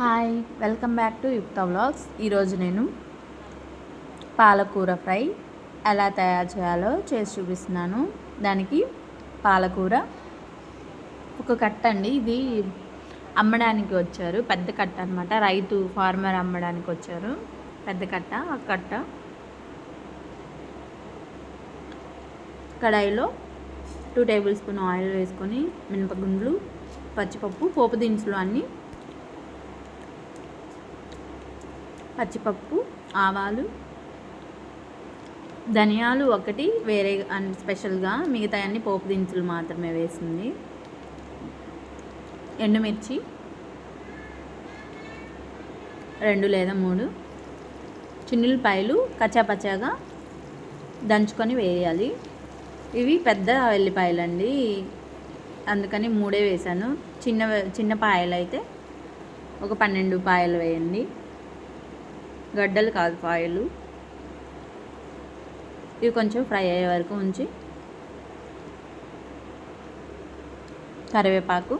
Hi welcome back to Yukta vlogs. ఈరోజు నేను పాలకూర ఫ్రై ఎలా తయారు చేయాలో చేసి చూపిస్తున్నాను. దానికి పాలకూర ఒక కట్ట అండి. ఇది అమ్మడానికి వచ్చారు. పెద్ద కట్ట అనమాట రైతు ఫార్మర్ అమ్మడానికి వచ్చారు. పెద్ద కట్ట ఆ కట్ట కడాయిలో టూ టేబుల్ స్పూన్ ఆయిల్ వేసుకొని మినపగుండ్లు పచ్చిపప్పు పోపు దినుసులు అన్నీ పచ్చిపప్పు ఆవాలు ధనియాలు ఒకటి వేరే అన్- స్పెషల్గా మిగతా అన్ని పోపు దినుసులు మాత్రమే వేసింది. ఎండుమిర్చి రెండు లేదా మూడు. చిన్నులపాయలు కచ్చాపచ్చాగా దంచుకొని వేయాలి. ఇవి పెద్ద వెల్లిపాయలు అండి అందుకని మూడే వేసాను. చిన్న చిన్న పాయలు అయితే ఒక పన్నెండు పాయలు వేయండి. గడ్డలు కాదు పాయలు ఇవి కొంచెం ఫ్రై అయ్యే వరకు ఉంచి కరివేపాకు.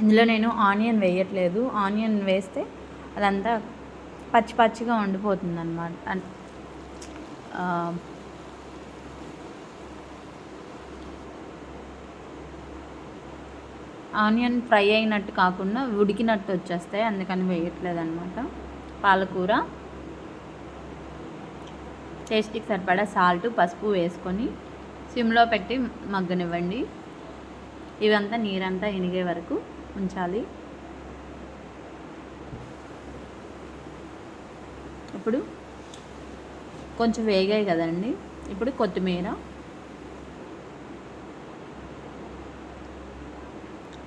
ఇందులో నేను ఆనియన్ వేయట్లేదు. ఆనియన్ వేస్తే అదంతా పచ్చి పచ్చిగా ఉండిపోతుంది అనమాట ఆనియన్ ఫ్రై అయినట్టు కాకుండా ఉడికినట్టు వచ్చేస్తాయి. అందుకని వేయట్లేదు అనమాట పాలకూర. టేస్ట్కి సరిపడా సాల్ట్ పసుపు వేసుకొని సిమ్లో పెట్టి మగ్గనివ్వండి. ఇవంతా నీరంతా ఇనిగే వరకు ఉంచాలి. ఇప్పుడు కొంచెం వేగాయి కదండి. ఇప్పుడు కొత్తిమీర.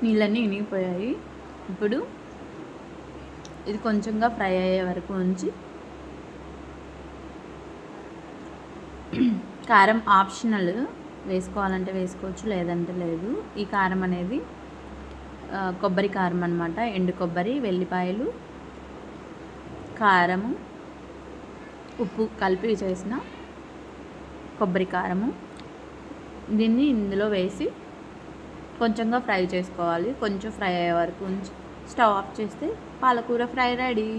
నీళ్ళన్నీ ఇనిగిపోయాయి. ఇప్పుడు ఇది కొంచెంగా ఫ్రై అయ్యే వరకు ఉంచి కారం ఆప్షనల్ వేసుకోవాలంటే వేసుకోవచ్చు లేదంటే లేదు. ఈ కారం అనేది కొబ్బరి కారం అనమాట ఎండు కొబ్బరి వెల్లిపాయలు కారము ఉప్పు కలిపి చేసిన కొబ్బరి కారము. దీన్ని ఇందులో వేసి కొంచెంగా ఫ్రై చేసుకోవాలి. కొంచెం ఫ్రై అయ్యే వరకు ఉంచి స్టవ్ ఆఫ్ చేస్తే పాలకూర ఫ్రై రెడీ.